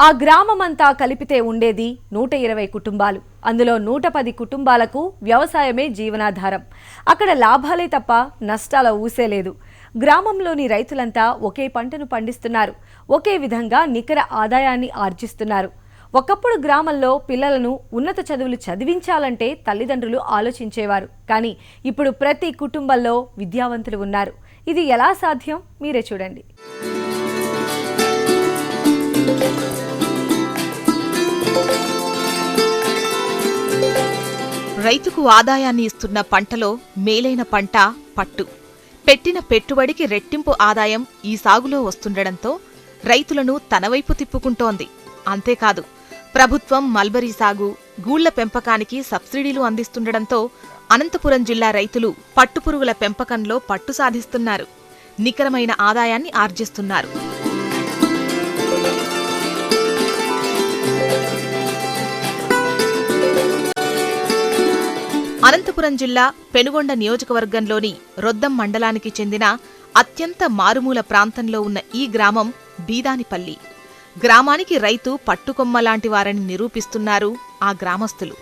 ఆ గ్రామమంతా కలిపితే ఉండేది నూట ఇరవై కుటుంబాలు. అందులో నూట పది కుటుంబాలకు వ్యవసాయమే జీవనాధారం. అక్కడ లాభాలే తప్ప నష్టాల ఊసే లేదు. గ్రామంలోని రైతులంతా ఒకే పంటను పండిస్తున్నారు. ఒకే విధంగా నికర ఆదాయాన్ని ఆర్జిస్తున్నారు. ఒకప్పుడు గ్రామంలో పిల్లలను ఉన్నత చదువులు చదివించాలంటే తల్లిదండ్రులు ఆలోచించేవారు. కానీ ఇప్పుడు ప్రతి కుటుంబంలో విద్యావంతులు ఉన్నారు. ఇది ఎలా సాధ్యం? మీరే చూడండి. రైతుకు ఆదాయాన్ని ఇస్తున్న పంటలో మేలైన పంట పట్టు. పెట్టిన పెట్టుబడికి రెట్టింపు ఆదాయం ఈ సాగులో వస్తుండడంతో రైతులను తనవైపు తిప్పుకుంటోంది. అంతేకాదు ప్రభుత్వం మల్బరీ సాగు గూళ్ళ పెంపకానికి సబ్సిడీలు అందిస్తుండడంతో అనంతపురం జిల్లా రైతులు పట్టుపురుగుల పెంపకంలో పట్టు సాధిస్తున్నారు. నికరమైన ఆదాయాన్ని ఆర్జిస్తున్నారు. అనంతపురం జిల్లా పెనుగొండ నియోజకవర్గంలోని రొద్దం మండలానికి చెందిన అత్యంత మారుమూల ప్రాంతంలో ఉన్న ఈ గ్రామం బీదానిపల్లి. గ్రామానికి రైతు పట్టుకొమ్మ లాంటి వారని నిరూపిస్తున్నారు ఆ గ్రామస్తులు.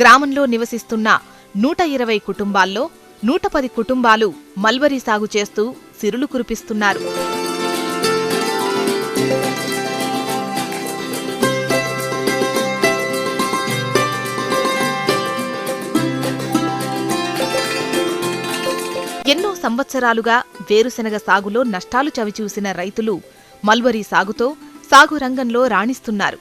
గ్రామంలో నివసిస్తున్న నూట ఇరవై కుటుంబాల్లో నూట పది కుటుంబాలు మల్బరీ సాగు చేస్తూ సిరులు కురిపిస్తున్నారు. సంవత్సరాలుగా వేరుశెనగ సాగులో నష్టాలు చవిచూసిన రైతులు మల్బరీ సాగుతో సాగు రంగంలో రాణిస్తున్నారు.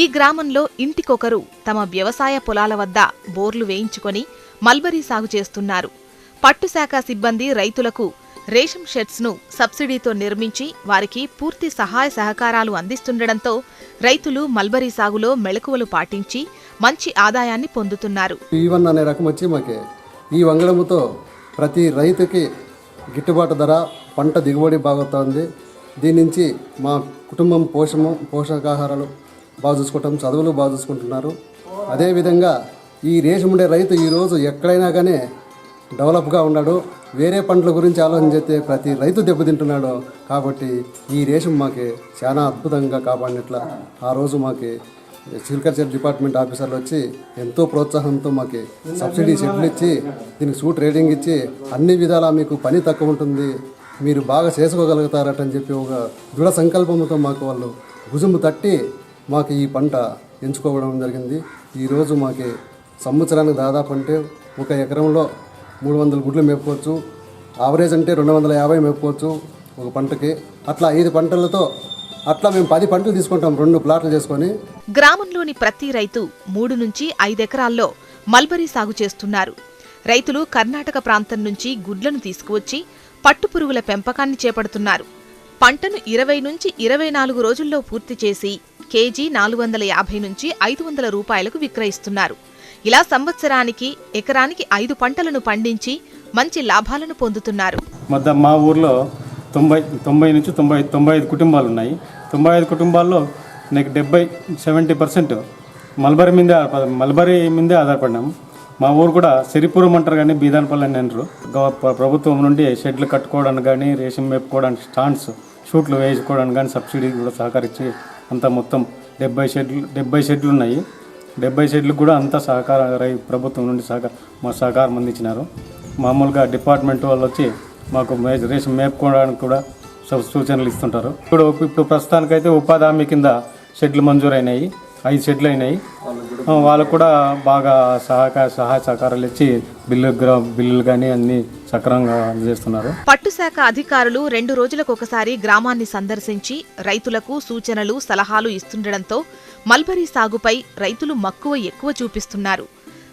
ఈ గ్రామంలో ఇంటికొకరు తమ వ్యవసాయ పొలాల వద్ద బోర్లు వేయించుకొని మల్బరీ సాగు చేస్తున్నారు. పట్టుశాఖ సిబ్బంది రైతులకు రేషం షెడ్స్ను సబ్సిడీతో నిర్మించి వారికి పూర్తి సహాయ సహకారాలు అందిస్తుండడంతో రైతులు మల్బరీ సాగులో మెళకువలు పాటించి మంచి ఆదాయాన్ని పొందుతున్నారు. అనే రకం వచ్చి ఈ వంగడముతో ప్రతి రైతుకి గిట్టుబాటు ధర పంట దిగుబడి బాగుతుంది దీని నుంచి మా కుటుంబం పోషము పోషకాహారాలు బాగా చూసుకోవటం చదువులు బాగా చూసుకుంటున్నారు. అదేవిధంగా ఈ రేషం ఉండే రైతు ఈరోజు ఎక్కడైనా కానీ డెవలప్గా ఉన్నాడు. వేరే పంటల గురించి ఆలోచన చేస్తే ప్రతి రైతు దెబ్బతింటున్నాడు కాబట్టి ఈ రేషం మాకు చాలా అద్భుతంగా కాపాడినట్ల ఆ రోజు మాకు సిల్కల్చర్ డిపార్ట్మెంట్ ఆఫీసర్లు వచ్చి ఎంతో ప్రోత్సాహంతో మాకు సబ్సిడీ షెడ్లు ఇచ్చి దీనికి సూట్ రేటింగ్ ఇచ్చి అన్ని విధాలా మీకు పని తక్కువ ఉంటుంది మీరు బాగా చేసుకోగలుగుతారట అని చెప్పి ఒక దృఢ సంకల్పంతో మాకు వాళ్ళు భుజము తట్టి మాకు ఈ పంట ఎంచుకోవడం జరిగింది. ఈరోజు మాకు సంవత్సరానికి దాదాపు అంటే ఒక ఎకరంలో మూడు వందల గుడ్లు మేపుకోవచ్చు ఆవరేజ్ అంటే రెండు వందల యాభై మేపుకోవచ్చు ఒక పంటకి. అట్లా ఐదు పంటలతో అట్లా మేము పది పంటలు తీసుకుంటాం రెండు ప్లాట్లు చేసుకొని. గ్రామంలోని ప్రతి రైతు మూడు నుంచి ఐదెకరాల్లో మల్బరీ సాగు చేస్తున్నారు. రైతులు కర్ణాటక ప్రాంతం నుంచి గుడ్లను తీసుకువచ్చి పట్టుపురుగుల పెంపకాన్ని చేపడుతున్నారు. పంటను ఇరవై నుంచి ఇరవై నాలుగు రోజుల్లో పూర్తి చేసి కేజీ నాలుగు వందల యాభై నుంచి ఐదు వందల రూపాయలకు విక్రయిస్తున్నారు. ఇలా సంవత్సరానికి ఎకరానికి ఐదు పంటలను పండించి మంచి లాభాలను పొందుతున్నారు. మా ఊర్లో తొంభై తొంభై నుంచి తొంభై తొంభై ఐదు కుటుంబాలు ఉన్నాయి తొంభై ఐదు కుటుంబాల్లో నాకు డెబ్బై సెవెంటీ పర్సెంట్ మల్బరీ మీదే మల్బరీ మీదే ఆధారపడినాం. మా ఊరు కూడా సిరిపురం అంటారు కానీ బీదానపల్లి అని అంటారు. ప్రభుత్వం నుండి షెడ్లు కట్టుకోవడానికి కానీ రేషన్ మేపుకోవడానికి స్టాండ్స్ షూట్లు వేసుకోవడానికి కానీ సబ్సిడీ కూడా సహకరించి అంతా మొత్తం డెబ్బై షెడ్లు డెబ్బై షెడ్లు ఉన్నాయి. డెబ్బై షెడ్లు కూడా అంతా సహకార ప్రభుత్వం నుండి సహకారం మా సహకారం అందించినారు. మామూలుగా డిపార్ట్మెంట్ వాళ్ళు వచ్చి మాకు మే- రేషన్ మేపుకోవడానికి కూడా సూచనలు ఇస్తుంటారు. ఇప్పుడు ఇప్పుడు ప్రస్తుతానికైతే ఉపాధి హామీ కింద షెడ్లు మంజూరైనాయి. ఐదు షెడ్లు అయినాయి. వాళ్ళు వాళ్ళకు కూడా బాగా సహకార సహాయ సహకారాలు ఇచ్చి బిల్లు బిల్లులు కానీ అన్నీ సక్రమంగా అందజేస్తున్నారు. పట్టుశాఖ అధికారులు రెండు రోజులకు ఒకసారి గ్రామాన్ని సందర్శించి రైతులకు సూచనలు సలహాలు ఇస్తుండడంతో మల్బరీ సాగుపై రైతులు మక్కువ ఎక్కువ చూపిస్తున్నారు.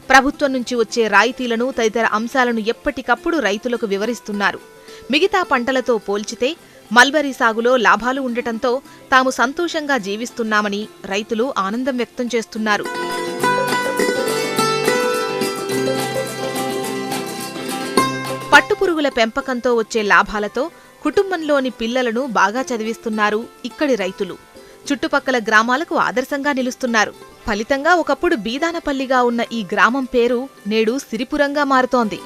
ప్రభుత్వం నుంచి వచ్చే రాయితీలను తదితర అంశాలను ఎప్పటికప్పుడు రైతులకు వివరిస్తున్నారు. మిగతా పంటలతో పోల్చితే మల్బరీ సాగులో లాభాలు ఉండటంతో తాము సంతోషంగా జీవిస్తున్నామని రైతులు ఆనందం వ్యక్తం చేస్తున్నారు. పట్టుపురుగుల పెంపకంతో వచ్చే లాభాలతో కుటుంబంలోని పిల్లలను బాగా చదివిస్తున్నారు ఇక్కడి రైతులు. చుట్టుపక్కల గ్రామాలకు ఆదర్శంగా నిలుస్తున్నారు. ఫలితంగా ఒకప్పుడు బీదానపల్లిగా ఉన్న ఈ గ్రామం పేరు నేడు సిరిపురంగా మారుతోంది.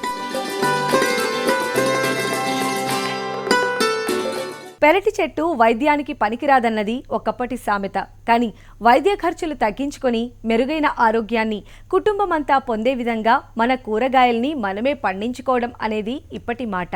పెరటి చెట్టు వైద్యానికి పనికిరాదన్నది ఒకప్పటి సామెత. కానీ వైద్య ఖర్చులు తగ్గించుకొని మెరుగైన ఆరోగ్యాన్ని కుటుంబమంతా పొందే విధంగా మన కూరగాయల్ని మనమే పండించుకోవడం అనేది ఇప్పటి మాట.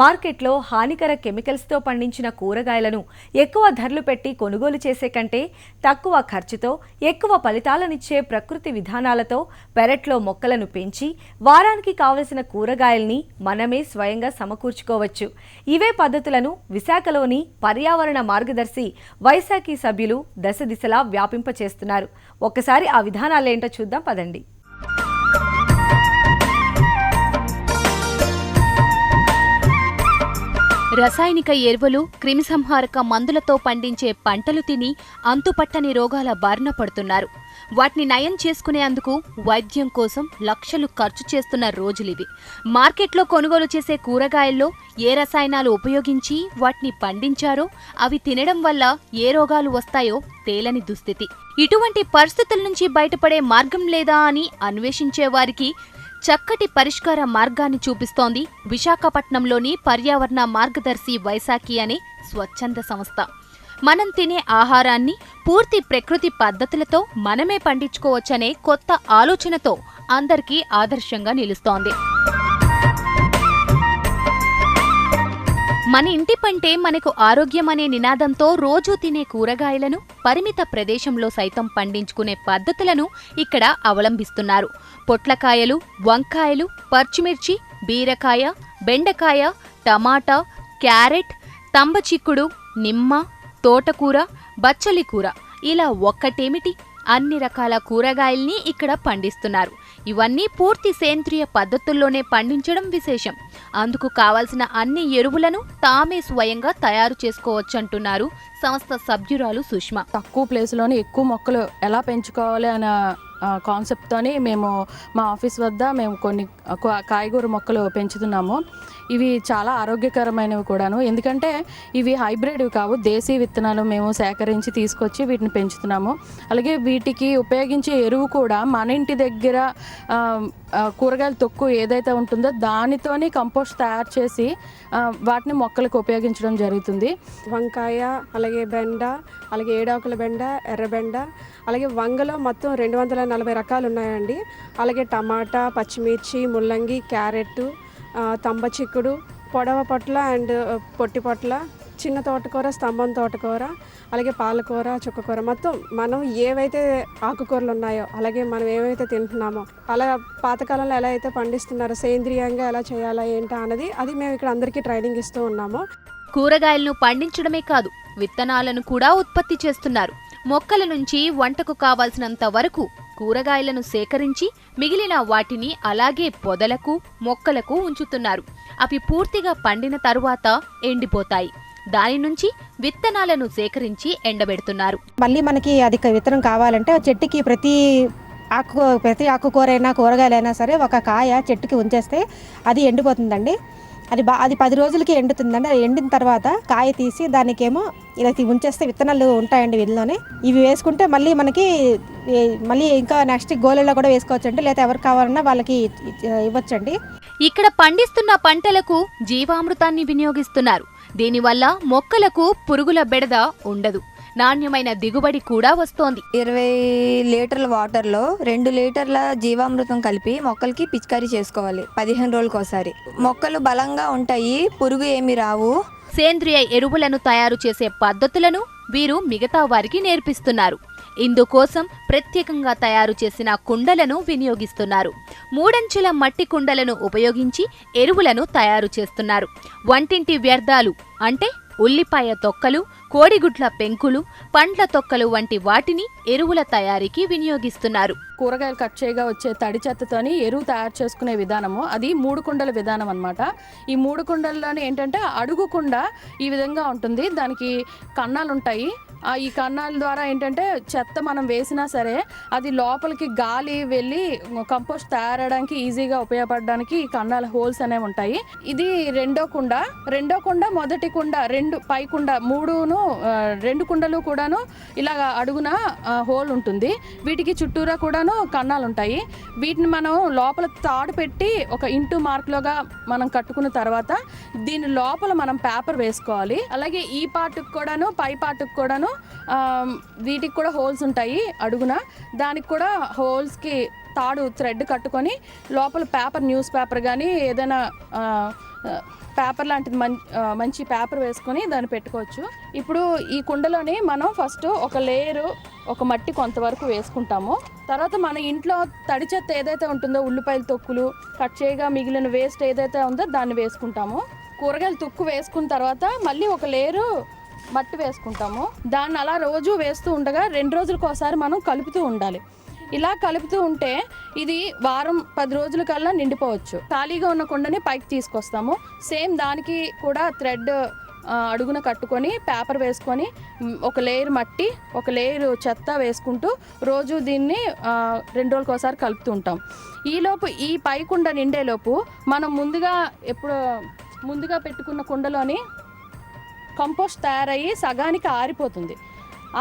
మార్కెట్లో హానికర కెమికల్స్తో పండించిన కూరగాయలను ఎక్కువ ధరలు పెట్టి కొనుగోలు చేసే కంటే తక్కువ ఖర్చుతో ఎక్కువ ఫలితాలనిచ్చే ప్రకృతి విధానాలతో పెరట్లో మొక్కలను పెంచి వారానికి కావలసిన కూరగాయల్ని మనమే స్వయంగా సమకూర్చుకోవచ్చు. ఇవే పద్ధతులను విశాఖలోని పర్యావరణ మార్గదర్శి వైశాఖి సభ్యులు దశ దిశలా వ్యాపింపచేస్తున్నారు. ఒక్కసారి ఆ విధానాలేంటో చూద్దాం పదండి. రసాయనిక ఎరువులు క్రిమిసంహారక మందులతో పండించే పంటలు తిని అంతుపట్టని రోగాల బారిన పడుతున్నారు. వాటిని నయం చేసుకునేందుకు వైద్యం కోసం లక్షలు ఖర్చు చేస్తున్న రోజులివి మార్కెట్లో కొనుగోలు చేసే కూరగాయల్లో ఏ రసాయనాలు ఉపయోగించి వాటిని పండించారో అవి తినడం వల్ల ఏ రోగాలు వస్తాయో తేలని దుస్థితి. ఇటువంటి పరిస్థితుల నుంచి బయటపడే మార్గం లేదా అని అన్వేషించే వారికి చక్కటి పరిష్కార మార్గాన్ని చూపిస్తోంది విశాఖపట్నంలోని పర్యావరణ మార్గదర్శి వైశాఖి అనే స్వచ్ఛంద సంస్థ. మనం తినే ఆహారాన్ని పూర్తి ప్రకృతి పద్ధతులతో మనమే పండించుకోవచ్చనే కొత్త ఆలోచనతో అందరికీ ఆదర్శంగా నిలుస్తోంది. మన ఇంటి పంటే మనకు ఆరోగ్యం అనే నినాదంతో రోజూ తినే కూరగాయలను పరిమిత ప్రదేశంలో సైతం పండించుకునే పద్ధతులను ఇక్కడ అవలంబిస్తున్నారు. పొట్లకాయలు వంకాయలు పచ్చిమిర్చి బీరకాయ బెండకాయ టమాటా క్యారెట్ తంబచిక్కుడు నిమ్మ తోటకూర బచ్చలి కూర. ఇలా ఒక్కటేమిటి? అన్ని రకాల కూరగాయల్ని ఇక్కడ పండిస్తున్నారు. ఇవన్నీ పూర్తి సేంద్రియ పద్ధతుల్లోనే పండించడం విశేషం. అందుకు కావాల్సిన అన్ని ఎరువులను తామే స్వయంగా తయారు చేసుకోవచ్చంటున్నారు సంస్థ సభ్యురాలు సుష్మా. తక్కువ ప్లేస్లోనే ఎక్కువ మొక్కలు ఎలా పెంచుకోవాలి అన్న కాన్సెప్ట్తోనే మేము మా ఆఫీస్ వద్ద మేము కొన్ని కాయగూర మొక్కలు పెంచుతున్నాము. ఇవి చాలా ఆరోగ్యకరమైనవి కూడాను. ఎందుకంటే ఇవి హైబ్రిడ్ కావు. దేశీ విత్తనాలు మేము సేకరించి తీసుకొచ్చి వీటిని పెంచుతున్నాము. అలాగే వీటికి ఉపయోగించే ఎరువు కూడా మన ఇంటి దగ్గర కూరగాయల తొక్కు ఏదైతే ఉంటుందో దానితోని కంపోస్ట్ తయారు చేసి వాటిని మొక్కలకు ఉపయోగించడం జరుగుతుంది. వంకాయ అలాగే బెండ అలాగే ఏడాకుల బెండ ఎర్రబెండ అలాగే వంగలో మొత్తం రెండు వందల నలభై రకాలు ఉన్నాయండి. అలాగే టమాటా పచ్చిమిర్చి ముల్లంగి క్యారెట్ తంబ చిక్కుడు పొడవ పొట్ల అండ్ పొట్టి పొట్ల చిన్న తోటకూర స్తంభం తోటకూర అలాగే పాలకూర చుక్కకూర. మొత్తం మనం ఏవైతే ఆకుకూరలు ఉన్నాయో అలాగే మనం ఏవైతే తింటున్నామో అలా పాతకాలంలో ఎలా అయితే పండిస్తున్నారో సేంద్రియంగా ఎలా చేయాలా ఏంటా అన్నది అది మేము ఇక్కడ అందరికీ ట్రైనింగ్ ఇస్తూ ఉన్నాము. కూరగాయలను పండించడమే కాదు విత్తనాలను కూడా ఉత్పత్తి చేస్తున్నారు. మొక్కల నుంచి వంటకు కావాల్సినంత వరకు కూరగాయలను సేకరించి మిగిలిన వాటిని అలాగే పొదలకు మొక్కలకు ఉంచుతున్నారు. అవి పూర్తిగా పండిన తరువాత ఎండిపోతాయి. దాని నుంచి విత్తనాలను సేకరించి ఎండబెడుతున్నారు. మళ్ళీ మనకి అధిక విత్తనం కావాలంటే చెట్టుకి ప్రతి ఆకు ప్రతి ఆకుకూరైనా కూరగాయలైనా సరే ఒక కాయ చెట్టుకి ఉంచేస్తే అది ఎండిపోతుందండి. అది బా అది పది రోజులకి ఎండుతుందండి. అది ఎండిన తర్వాత కాయ తీసి దానికేమో ఇలా ఉంచేస్తే విత్తనాలు ఉంటాయండి వీళ్ళలోనే. ఇవి వేసుకుంటే మళ్ళీ మనకి మళ్ళీ ఇంకా నెక్స్ట్ గోలలో కూడా వేసుకోవచ్చండి. లేదా ఎవరికి కావాలన్నా వాళ్ళకి ఇవ్వచ్చండి. ఇక్కడ పండిస్తున్న పంటలకు జీవామృతాన్ని వినియోగిస్తున్నారు. దీనివల్ల మొక్కలకు పురుగుల బెడద ఉండదు. నాణ్యమైన దిగుబడి కూడా వస్తోంది. ఇరవై లీటర్ల వాటర్లో రెండు లీటర్ల జీవామృతం కలిపి మొక్కలకి పిచికారీ చేసుకోవాలి పదిహేను రోజులకు ఒకసారి మొక్కలు బలంగా ఉంటాయి పురుగు ఏమి రావు. సేంద్రియ ఎరువులను తయారు చేసే పద్ధతులను వీరు మిగతా వారికి నేర్పిస్తున్నారు. ఇందుకోసం ప్రత్యేకంగా తయారు చేసిన కుండలను వినియోగిస్తున్నారు. మూడంచెల మట్టి కుండలను ఉపయోగించి ఎరువులను తయారు చేస్తున్నారు. వంటింటి వ్యర్థాలు అంటే ఉల్లిపాయ తొక్కలు కోడిగుడ్ల పెంకులు పండ్ల తొక్కలు వంటి వాటిని ఎరువుల తయారీకి వినియోగిస్తున్నారు. కూరగాయలు కట్ చేయగా వచ్చే తడి చెత్తతోని ఎరువు తయారు చేసుకునే విధానము అది మూడు కుండల విధానం అనమాట ఈ మూడు కుండల్లోనే ఏంటంటే అడుగు కుండ ఈ విధంగా ఉంటుంది. దానికి కన్నాలు ఉంటాయి ఈ కన్నాల ద్వారా ఏంటంటే చెత్త మనం వేసినా సరే అది లోపలికి గాలి వెళ్ళి కంపోస్ట్ తయారడానికి ఈజీగా ఉపయోగపడడానికి ఈ కన్నాల హోల్స్ అనేవి ఉంటాయి. ఇది రెండో కుండ. రెండో కుండ మొదటి కుండ రెండు పై కుండ మూడును రెండు కుండలు కూడాను ఇలాగ అడుగున హోల్ ఉంటుంది. వీటికి చుట్టూరా కూడాను కన్నాలు ఉంటాయి. వీటిని మనం లోపల తాడు పెట్టి ఒక ఇంటూ మార్క్లోగా మనం కట్టుకున్న తర్వాత దీని లోపల మనం పేపర్ వేసుకోవాలి. అలాగే ఈ పార్ట్కి కూడాను పై పార్ట్కి కూడాను వీటికి కూడా హోల్స్ ఉంటాయి అడుగున. దానికి కూడా హోల్స్కి తాడు థ్రెడ్ కట్టుకొని లోపల పేపర్ న్యూస్ పేపర్ కానీ ఏదైనా పేపర్ లాంటిది మం మంచి పేపర్ వేసుకొని దాన్ని పెట్టుకోవచ్చు. ఇప్పుడు ఈ కుండలోని మనం ఫస్ట్ ఒక లేయరు ఒక మట్టి కొంతవరకు వేసుకుంటాము. తర్వాత మన ఇంట్లో తడి చెత్త ఏదైతే ఉంటుందో ఉల్లిపాయల తొక్కులు కట్ చేయగా మిగిలిన వేస్ట్ ఏదైతే ఉందో దాన్ని వేసుకుంటాము. కూరగాయలు తొక్కు వేసుకున్న తర్వాత మళ్ళీ ఒక లేయరు మట్టి వేసుకుంటాము. దాన్ని అలా రోజు వేస్తూ ఉండగా రెండు రోజులకు ఒకసారి మనం కలుపుతూ ఉండాలి. ఇలా కలుపుతూ ఉంటే ఇది వారం పది రోజుల కల్లా నిండిపోవచ్చు. ఖాళీగా ఉన్న కుండని పైకి తీసుకొస్తాము. సేమ్ దానికి కూడా థ్రెడ్ అడుగున కట్టుకొని పేపర్ వేసుకొని ఒక లేయర్ మట్టి ఒక లేయర్ చెత్త వేసుకుంటూ రోజు దీన్ని రెండు రోజులకు ఒకసారి కలుపుతూ ఉంటాం. ఈలోపు ఈ పై కుండ నిండేలోపు మనం ముందుగా ఎప్పుడు ముందుగా పెట్టుకున్న కుండలోని కంపోస్ట్ తయారయ్యి సగానికి ఆరిపోతుంది.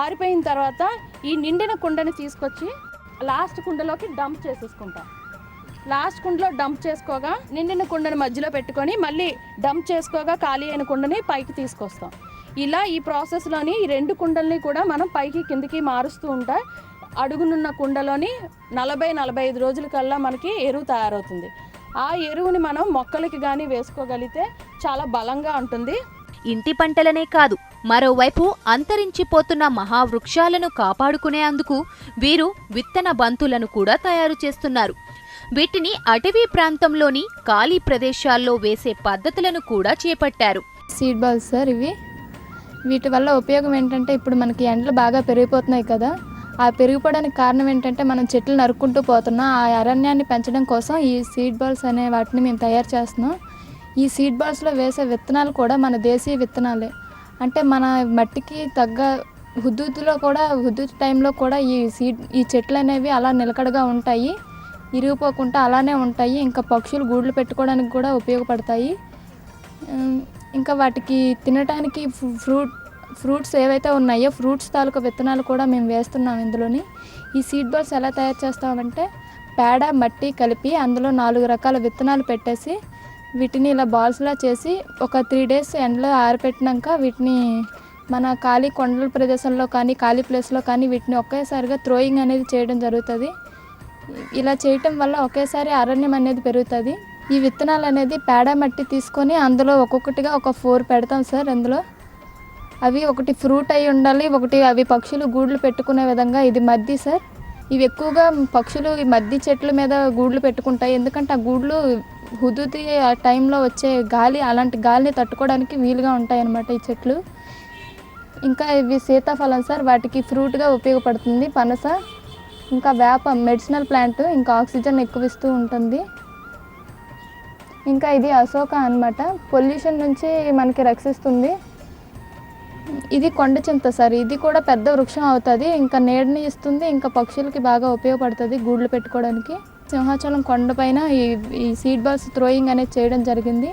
ఆరిపోయిన తర్వాత ఈ నిండిన కుండని తీసుకొచ్చి లాస్ట్ కుండలోకి డంప్ చేసేసుకుంటాం. లాస్ట్ కుండలో డంప్ చేసుకోగా నిండిన కుండని మధ్యలో పెట్టుకొని మళ్ళీ డంప్ చేసుకోగా ఖాళీ అయిన కుండని పైకి తీసుకొస్తాం. ఇలా ఈ ప్రాసెస్లోని ఈ రెండు కుండల్ని కూడా మనం పైకి కిందికి మారుస్తూ ఉంటా అడుగునున్న కుండలోని నలభై నలభై ఐదు రోజుల కల్లా మనకి ఎరువు తయారవుతుంది. ఆ ఎరువుని మనం మొక్కలకి కానీ వేసుకోగలిగితే చాలా బలంగా ఉంటుంది. ఇంటి పంటలనే కాదు మరోవైపు అంతరించిపోతున్న మహావృక్షాలను కాపాడుకునేందుకు వీరు విత్తన బంతులను కూడా తయారు చేస్తున్నారు. వీటిని అటవీ ప్రాంతంలోని ఖాళీ ప్రదేశాల్లో వేసే పద్ధతులను కూడా చేపట్టారు. సీడ్ బాల్స్ సార్ ఇవి. వీటి వల్ల ఉపయోగం ఏంటంటే ఇప్పుడు మనకి ఎండలు బాగా పెరిగిపోతున్నాయి కదా. ఆ పెరిగిపోవడానికి కారణం ఏంటంటే మనం చెట్లు నరుక్కుంటూ పోతున్నాం. ఆ అరణ్యాన్ని పెంచడం కోసం ఈ సీడ్ బాల్స్ అనే వాటిని మేము తయారు చేస్తున్నాం. ఈ సీడ్ బాల్స్లో వేసే విత్తనాలు కూడా మన దేశీయ విత్తనాలే. అంటే మన మట్టికి తగ్గ హుద్దుతులో కూడా హుద్దుతు టైంలో కూడా ఈ సీడ్ ఈ చెట్లు అనేవి అలా నిలకడగా ఉంటాయి ఇరిగిపోకుండా అలానే ఉంటాయి. ఇంకా పక్షులు గూళ్ళు పెట్టుకోవడానికి కూడా ఉపయోగపడతాయి. ఇంకా వాటికి తినడానికి ఫ్రూట్ ఫ్రూట్స్ ఏవైతే ఉన్నాయో ఫ్రూట్స్ తాలూకా విత్తనాలు కూడా మేము వేస్తున్నాం ఇందులోని. ఈ సీడ్ బాల్స్ ఎలా తయారు చేస్తామంటే పేడ మట్టి కలిపి అందులో నాలుగు రకాల విత్తనాలు పెట్టేసి వీటిని ఇలా బాల్స్లా చేసి ఒక త్రీ డేస్ ఎండలో ఆరపెట్టినాక వీటిని మన ఖాళీ కొండల ప్రదేశంలో కానీ ఖాళీ ప్లేస్లో కానీ వీటిని ఒకేసారిగా థ్రోయింగ్ అనేది చేయడం జరుగుతుంది. ఇలా చేయటం వల్ల ఒకేసారి అరణ్యం అనేది పెరుగుతుంది. ఈ విత్తనాలు అనేది పేడ మట్టి తీసుకొని అందులో ఒక్కొక్కటిగా ఒక ఫోర్ పెడతాం సార్ అందులో. అవి ఒకటి ఫ్రూట్ అయి ఉండాలి ఒకటి అవి పక్షులు గూడ్లు పెట్టుకునే విధంగా ఇది మద్ది సార్. ఇవి ఎక్కువగా పక్షులు ఈ మద్ది చెట్ల మీద గూడ్లు పెట్టుకుంటాయి. ఎందుకంటే ఆ గూడ్లు హుదుతి ఆ టైంలో వచ్చే గాలి అలాంటి గాలిని తట్టుకోవడానికి వీలుగా ఉంటాయి అన్నమాట ఈ చెట్లు. ఇంకా ఇవి సీతాఫలం సార్ వాటికి ఫ్రూట్గా ఉపయోగపడుతుంది పనస. ఇంకా వేప మెడిసినల్ ప్లాంట్ ఇంకా ఆక్సిజన్ ఎక్కువ ఇస్తూ ఉంటుంది. ఇంకా ఇది అశోక అన్నమాట. పొల్యూషన్ నుంచి మనకి రక్షిస్తుంది. ఇది కొండ చింత సార్ ఇది కూడా పెద్ద వృక్షం అవుతుంది. ఇంకా నీడని ఇస్తుంది ఇంకా పక్షులకి బాగా ఉపయోగపడుతుంది గూళ్ళు పెట్టుకోవడానికి. సింహాచలం కొండపైన ఈ ఈ సీడ్ బాల్స్ థ్రోయింగ్ అనేది చేయడం జరిగింది.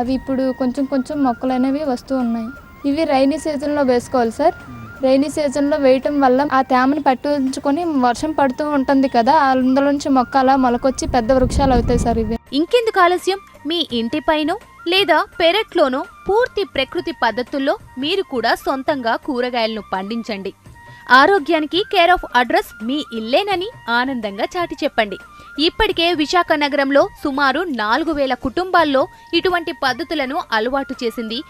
అవి ఇప్పుడు కొంచెం కొంచెం మొక్కలు అనేవి వస్తూ ఉన్నాయి. ఇవి రైనీ సీజన్లో వేసుకోవాలి సార్. రైనీ సీజన్లో వేయటం వల్ల ఆ తేమను పట్టించుకొని వర్షం పడుతూ ఉంటుంది కదా అందులోంచి మొక్క అలా మొలకొచ్చి పెద్ద వృక్షాలు అవుతాయి సార్ ఇవి. ఇంకెందుకు ఆలస్యం? మీ ఇంటిపైనో లేదా పెరట్లోనో పూర్తి ప్రకృతి పద్ధతుల్లో మీరు కూడా సొంతంగా కూరగాయలను పండించండి. ఆరోగ్యానికి కేర్ ఆఫ్ అడ్రస్ మీ ఇల్లేనని ఆనందంగా చాటి చెప్పండి. ఇప్పటికే విశాఖ నగరంలో సుమారు నాలుగు వేల కుటుంబాల్లో ఇటువంటి పద్ధతులను అలవాటు చేసింది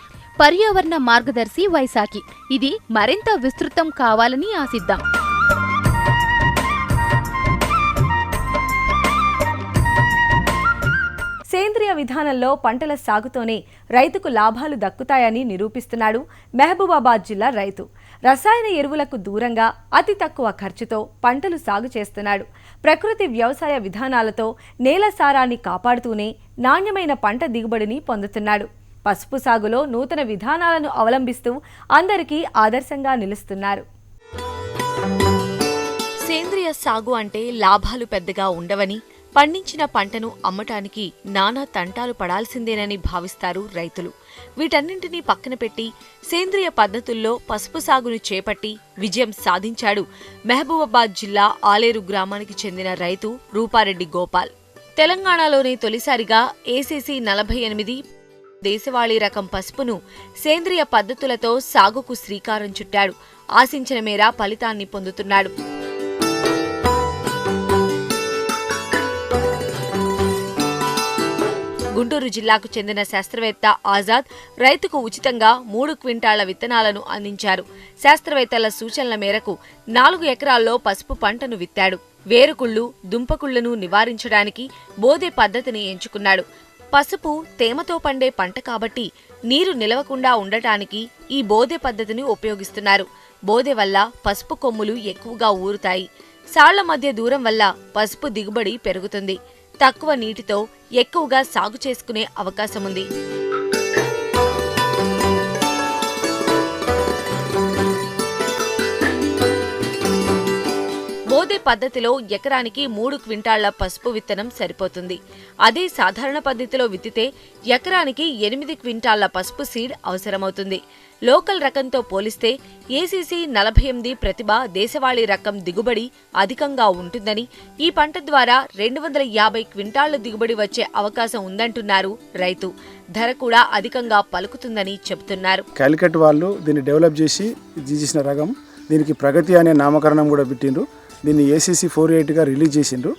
పర్యావరణ మార్గదర్శి వైశాఖి. ఇది మరింత విస్తృతం కావాలని ఆశిద్దాం. సేంద్రియ విధానంలో పంటల సాగుతోనే రైతుకు లాభాలు దక్కుతాయని నిరూపిస్తున్నాడు మహబూబాబాద్ జిల్లా రైతు. రసాయన ఎరువులకు దూరంగా అతి తక్కువ ఖర్చుతో పంటలు సాగు చేస్తున్నాడు. ప్రకృతి వ్యవసాయ విధానాలతో నేల సారాన్ని కాపాడుతూనే నాణ్యమైన పంట దిగుబడిని పొందుతున్నాడు. పసుపు సాగులో నూతన విధానాలను అవలంబిస్తూ అందరికీ ఆదర్శంగా నిలుస్తున్నారు. సేంద్రియ సాగు అంటే లాభాలు పెద్దగా ఉండవని పండించిన పంటను అమ్మటానికి నానా తంటాలు పడాల్సిందేనని భావిస్తారు రైతులు. వీటన్నింటినీ పక్కన పెట్టి సేంద్రియ పద్ధతుల్లో పసుపు సాగును చేపట్టి విజయం సాధించాడు మహబూబాబాద్ జిల్లా ఆలేరు గ్రామానికి చెందిన రైతు రూపారెడ్డి గోపాల్. తెలంగాణలోని తొలిసారిగా ఏసీసీ నలభై ఎనిమిది దేశవాళీ రకం పసుపును సేంద్రియ పద్ధతులతో సాగుకు శ్రీకారం చుట్టాడు. ఆశించిన మేర ఫలితాన్ని పొందుతున్నాడు. గుంటూరు జిల్లాకు చెందిన శాస్త్రవేత్త ఆజాద్ రైతుకు ఉచితంగా మూడు క్వింటాళ్ళ విత్తనాలను అందించారు. శాస్త్రవేత్తల సూచనల మేరకు నాలుగు ఎకరాల్లో పసుపు పంటను విత్తాడు. వేరుకుళ్ళు దుంపకుళ్ళను నివారించడానికి బోధే పద్ధతిని ఎంచుకున్నాడు. పసుపు తేమతో పండే పంట కాబట్టి నీరు నిలవకుండా ఉండటానికి ఈ బోధె పద్ధతిని ఉపయోగిస్తున్నారు. బోధె వల్ల పసుపు కొమ్ములు ఎక్కువగా ఊరుతాయి. సాళ్ళ మధ్య దూరం వల్ల పసుపు దిగుబడి పెరుగుతుంది. తక్కువ నీటితో ఎక్కువగా సాగు చేసుకునే అవకాశముంది. బోధె పద్ధతిలో ఎకరానికి మూడు క్వింటాళ్ళ పసుపు విత్తనం సరిపోతుంది. అదే సాధారణ పద్ధతిలో విత్తితే ఎకరానికి ఎనిమిది క్వింటాళ్ళ పసుపు సీడ్ అవసరమవుతుంది. లోకల్ రకంతో పోలిస్తే ఏసీసీ నలభై ఎనిమిది ప్రతిభ దేశవాళీ రకం దిగుబడి అధికంగా ఉంటుందని ఈ పంట ద్వారా రెండు వందల యాభై క్వింటాళ్ళ దిగుబడి వచ్చే అవకాశం ఉందంటున్నారు రైతు. ధర కూడా అధికంగా పలుకుతుందని చెబుతున్నారు. కాలికట్ వాళ్ళు దీన్ని డెవలప్ చేసి చేసిన రకం దీనికి ప్రగతి అనే నామకరణం కూడా పెట్టిండ్రు. దీన్ని ఏసీసీ ఫోర్ ఎయిట్గా రిలీజ్ చేసిండ్రు.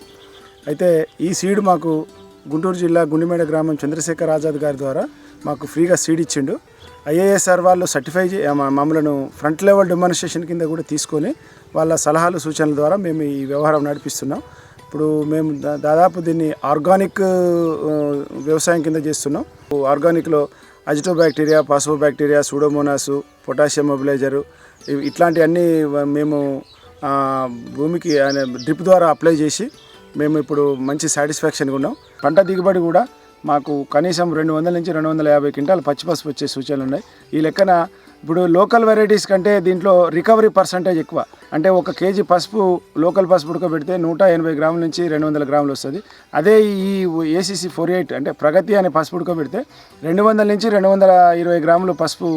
అయితే ఈ సీడ్ మాకు గుంటూరు జిల్లా గుండిమేడ గ్రామం చంద్రశేఖర్ ఆజాద్ గారి ద్వారా మాకు ఫ్రీగా సీడ్ ఇచ్చిండు. ఐఏఎస్ఆర్ వాళ్ళు సర్టిఫై మమ్మలను మమ్మల్ని ఫ్రంట్ లెవెల్ డెమాన్స్ట్రేషన్ కింద కూడా తీసుకొని వాళ్ళ సలహాలు సూచనల ద్వారా మేము ఈ వ్యవహారం నడిపిస్తున్నాం. ఇప్పుడు మేము దా- దాదాపు దీన్ని ఆర్గానిక్ వ్యవసాయం కింద చేస్తున్నాం. ఆర్గానిక్లో azoto bacteria phospho bacteria pseudomonas potassium mobiliser ఇవి- ఇట్లాంటివన్నీ మేము భూమికి భూమికి డ్రిప్ ద్వారా అప్లై చేసి మేము ఇప్పుడు మంచి సాటిస్ఫాక్షన్గా ఉన్నాం. పంట దిగుబడి కూడా మాకు కనీసం రెండు వందల నుంచి రెండు వందల యాభై క్వింటాలు పచ్చి పసుపు వచ్చే సూచనలు ఉన్నాయి. ఈ లెక్కన ఇప్పుడు లోకల్ వెరైటీస్ కంటే దీంట్లో రికవరీ పర్సంటేజ్ ఎక్కువ. అంటే ఒక కేజీ పసుపు లోకల్ పసుపు ఉడకబెడితే నూట ఎనభై గ్రాముల నుంచి రెండు వందల గ్రాములు వస్తుంది. అదే ఈ ఏసీసీ ఫోర్ ఎయిట్ అంటే ప్రగతి అనే పసుపు ఉడకబెడితే రెండు వందల నుంచి రెండు వందల ఇరవై గ్రాములు పసుపు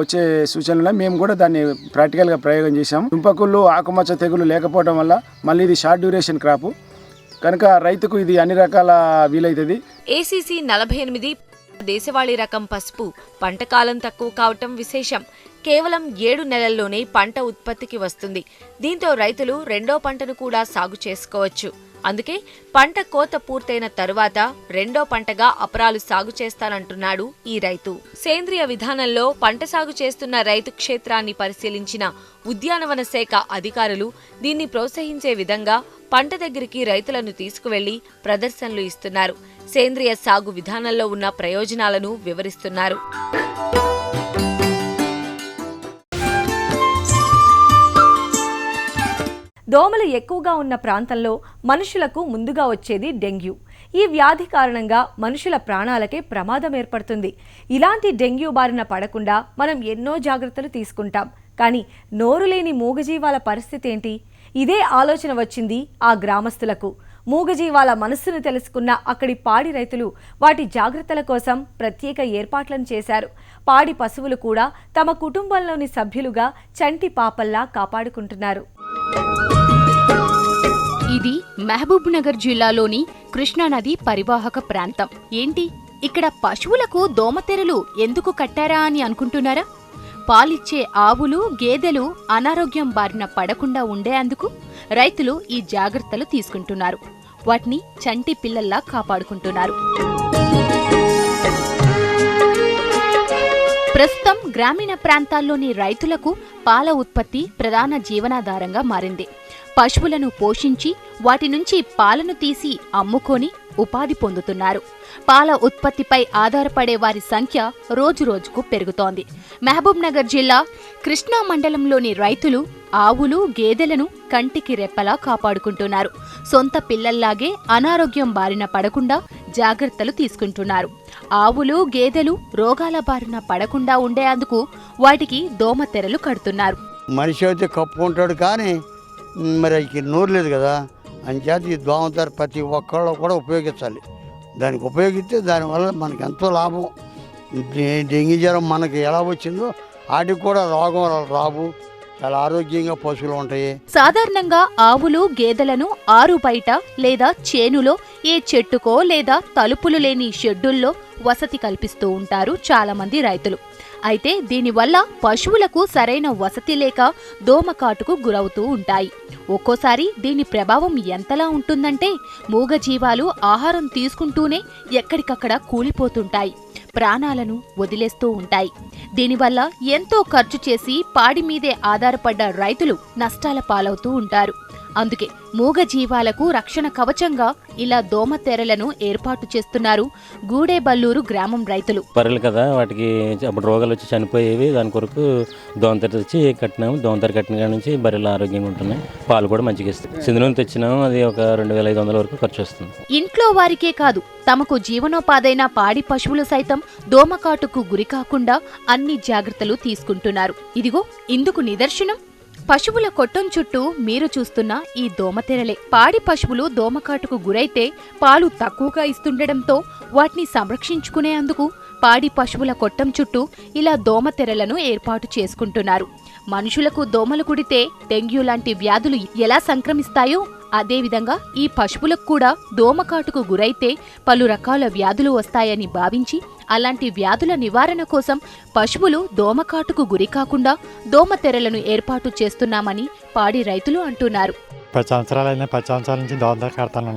వచ్చే సూచనలు మేము కూడా దాన్ని ప్రాక్టికల్గా ప్రయోగం చేశాం. దుంపకుళ్ళు ఆకుమచ్చ తెగులు లేకపోవడం వల్ల మళ్ళీ ఇది షార్ట్ డ్యూరేషన్ క్రాపు. కనుక రైతుకు ఇది అన్ని రకాల వీలవుతుంది ఏసీసీ నలభై ఎనిమిది దేశవాళీ రకం పసుపు పంట కాలం తక్కువ కావటం విశేషం. కేవలం ఏడు నెలల్లోనే పంట ఉత్పత్తికి వస్తుంది. దీంతో రైతులు రెండో పంటను కూడా సాగు చేసుకోవచ్చు. అందుకే పంట కోత పూర్తయిన తరువాత రెండో పంటగా అపరాలు సాగు చేస్తానంటున్నాడు ఈ రైతు. సేంద్రియ విధానంలో పంట సాగు చేస్తున్న రైతు క్షేత్రాన్ని పరిశీలించిన ఉద్యానవన శాఖ అధికారులు దీన్ని ప్రోత్సహించే విధంగా పంట దగ్గరికి రైతులను తీసుకువెళ్ళి ప్రదర్శనలు ఇస్తున్నారు. సేంద్రియ సాగు విధానంలో ఉన్న ప్రయోజనాలను వివరిస్తున్నారు. దోమలు ఎక్కువగా ఉన్న ప్రాంతంలో మనుషులకు ముందుగా వచ్చేది డెంగ్యూ. ఈ వ్యాధి కారణంగా మనుషుల ప్రాణాలకే ప్రమాదం ఏర్పడుతుంది. ఇలాంటి డెంగ్యూ బారిన పడకుండా మనం ఎన్నో జాగ్రత్తలు తీసుకుంటాం. కానీ నోరు లేని మూగజీవాల పరిస్థితి ఏంటి? ఇదే ఆలోచన వచ్చింది ఆ గ్రామస్తులకు. మూగజీవాల మనస్సును తెలుసుకున్న అక్కడి పాడి రైతులు వాటి జాగ్రత్తల కోసం ప్రత్యేక ఏర్పాట్లను చేశారు. పాడి పశువులు కూడా తమ కుటుంబంలోని సభ్యులుగా చంటి పాపల్లా కాపాడుకుంటున్నారు. ఇది మహబూబ్ నగర్ జిల్లాలోని కృష్ణానది పరివాహక ప్రాంతం. ఏంటి? ఇక్కడ పశువులకు దోమతెరలు ఎందుకు కట్టారా అని అనుకుంటున్నారా? పాలిచ్చే ఆవులు గేదెలు అనారోగ్యం బారిన పడకుండా ఉండేందుకు రైతులు ఈ జాగ్రత్తలు తీసుకుంటున్నారు. వాటిని చంటి పిల్లల్లా కాపాడుకుంటున్నారు. ప్రస్తుతం గ్రామీణ ప్రాంతాల్లోని రైతులకు పాల ఉత్పత్తి ప్రధాన జీవనాధారంగా మారింది. పశువులను పోషించి వాటి నుంచి పాలను తీసి అమ్ముకొని ఉపాధి పొందుతున్నారు. పాల ఉత్పత్తిపై ఆధారపడే వారి సంఖ్య రోజురోజుకు పెరుగుతోంది. మహబూబ్ నగర్ జిల్లా కృష్ణా మండలంలోని రైతులు ఆవులు గేదెలను కంటికి రెప్పలా కాపాడుకుంటున్నారు. సొంత పిల్లల్లాగే అనారోగ్యం బారిన పడకుండా జాగ్రత్తలు తీసుకుంటున్నారు. ఆవులు గేదెలు రోగాల బారిన పడకుండా ఉండేందుకు వాటికి దోమ తెరలు కడుతున్నారు. మనిషి అయితే కప్పుకుంటాడు కానీ మరి నోరు లేదు కదా. అంచేత ఈ దోమతెర ప్రతి ఒక్కళ్ళు కూడా ఉపయోగించాలి. దానికి ఉపయోగిస్తే దానివల్ల మనకి ఎంతో లాభం. డెంగ్యూ జ్వరం మనకి ఎలా వచ్చిందో వాటికి కూడా రోగం రావు. చాలా ఆరోగ్యంగా పశువులు ఉంటాయి. సాధారణంగా ఆవులు గేదెలను ఆరు బయట లేదా చేనులో ఏ చెట్టుకో లేదా తలుపులు లేని షెడ్యూల్లో వసతి కల్పిస్తూ ఉంటారు చాలా మంది రైతులు. అయితే దీనివల్ల పశువులకు సరైన వసతి లేక దోమకాటుకు గురవుతూ ఉంటాయి. ఒక్కోసారి దీని ప్రభావం ఎంతలా ఉంటుందంటే మూగజీవాలు ఆహారం తీసుకుంటూనే ఎక్కడికక్కడ కూలిపోతుంటాయి. ప్రాణాలను వదిలేస్తూ ఉంటాయి. దీనివల్ల ఎంతో ఖర్చు చేసి పాడి మీదే ఆధారపడ్డ రైతులు నష్టాల పాలవుతూ ఉంటారు. అందుకే మూగ జీవాలకు రక్షణ కవచంగా ఇలా దోమ తెరలను ఏర్పాటు చేస్తున్నారు గూడేబల్లూరు గ్రామం రైతులు. బర్రెలు కదా వాటికి అప్పుడు రోగాలు వచ్చి చనిపోయేవి దాని కొరకు దోమతెర తెచ్చి కట్టినాము. దోమతెర కట్టిన నుంచి బర్రెలు ఆరోగ్యంగా ఉంటున్నాయి. పాలు కూడా మంచిగా ఇస్తాయి సింధులోని తెచ్చినాము అది ఒక రెండు వేల ఐదు వందల వరకు ఖర్చు వస్తుంది. ఇంట్లో వారికే కాదు తమకు జీవనోపాధైన పాడి పశువులు సైతం దోమకాటుకు గురి కాకుండా అన్ని జాగ్రత్తలు తీసుకుంటున్నారు. ఇదిగో ఇందుకు నిదర్శనం. పశువుల కొట్టం చుట్టూ మీరు చూస్తున్న ఈ దోమతెరలే పాడి పశువులు దోమకాటుకు గురైతే పాలు తక్కువగా ఇస్తుండటంతో వాటిని సంరక్షించుకునేందుకు పాడి పశువుల కొట్టం చుట్టూ ఇలా దోమతెరలను ఏర్పాటు చేసుకుంటున్నారు. మనుషులకు దోమలు కుడితే డెంగ్యూ లాంటి వ్యాధులు ఎలా సంక్రమిస్తాయో అదేవిధంగా ఈ పశువులకు కూడా దోమకాటుకు గురైతే పలు రకాల వ్యాధులు వస్తాయని భావించి అలాంటి వ్యాధుల నివారణ కోసం పశువులు దోమకాటుకు గురి కాకుండా దోమతెరలను ఏర్పాటు చేస్తున్నామని పాడి రైతులు అంటున్నారు. పది సంవత్సరాలు పది సంవత్సరాల నుంచి దోమదార కడతాను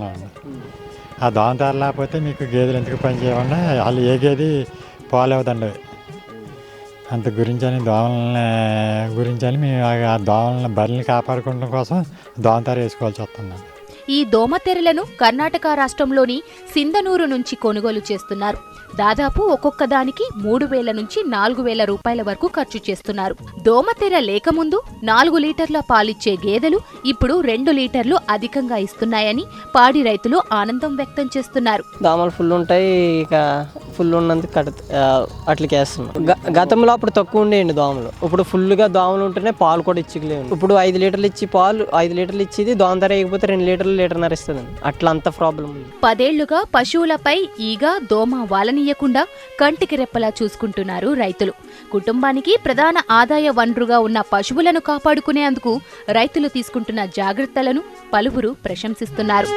ఆ దోమదార లేకపోతే మీకు గేదెలు ఎందుకు పనిచేయకుండా వాళ్ళు ఏ గేది పోలేవదండి. అంత గురించని దోమలని గురించని మేము ఆ దోమలని బర్రెల్ని కాపాడుకోవడం కోసం దోమతార వేసుకోవాల్సి వస్తున్నాం ఈ దోమతెరలను కర్ణాటక రాష్ట్రంలోని సింధనూరు నుంచి కొనుగోలు చేస్తున్నారు. దాదాపు ఒక్కొక్క దానికి మూడు వేల నుంచి నాలుగు వేల రూపాయల వరకు ఖర్చు చేస్తున్నారు. దోమతెర లేకముందు నాలుగు లీటర్ల పాలిచ్చే గేదెలు ఇప్పుడు రెండు లీటర్లు అధికంగా ఇస్తున్నాయని పాడి రైతులు ఆనందం వ్యక్తం చేస్తున్నారు. దోమలు ఫుల్ ఉంటాయి ఇక ఫుల్ ఉన్నందుకు కడ అట్లకి వేస్తున్నాం. గ- గతంలో అప్పుడు తక్కువ ఉండేయండి దోమలు. ఇప్పుడు ఫుల్గా దోమలు ఉంటేనే పాలు కూడా ఇచ్చిలేవు ఇప్పుడు ఐదు లీటర్లు ఇచ్చి పాలు ఐదు లీటర్లు ఇచ్చేది దోమ ధర వేయకపోతే రెండు లీటర్లు లీటర్నర ఇస్తుందండి. అట్లా అంత ప్రాబ్లం పదేళ్ళుగా పశువులపై ఈగ దోమ వాలనీయకుండా కంటికి రెప్పలా చూసుకుంటున్నారు రైతులు. కుటుంబానికి ప్రధాన ఆదాయ వనరుగా ఉన్న పశువులను కాపాడుకునేందుకు రైతులు తీసుకుంటున్న జాగ్రత్తలను పలువురు ప్రశంసిస్తున్నారు.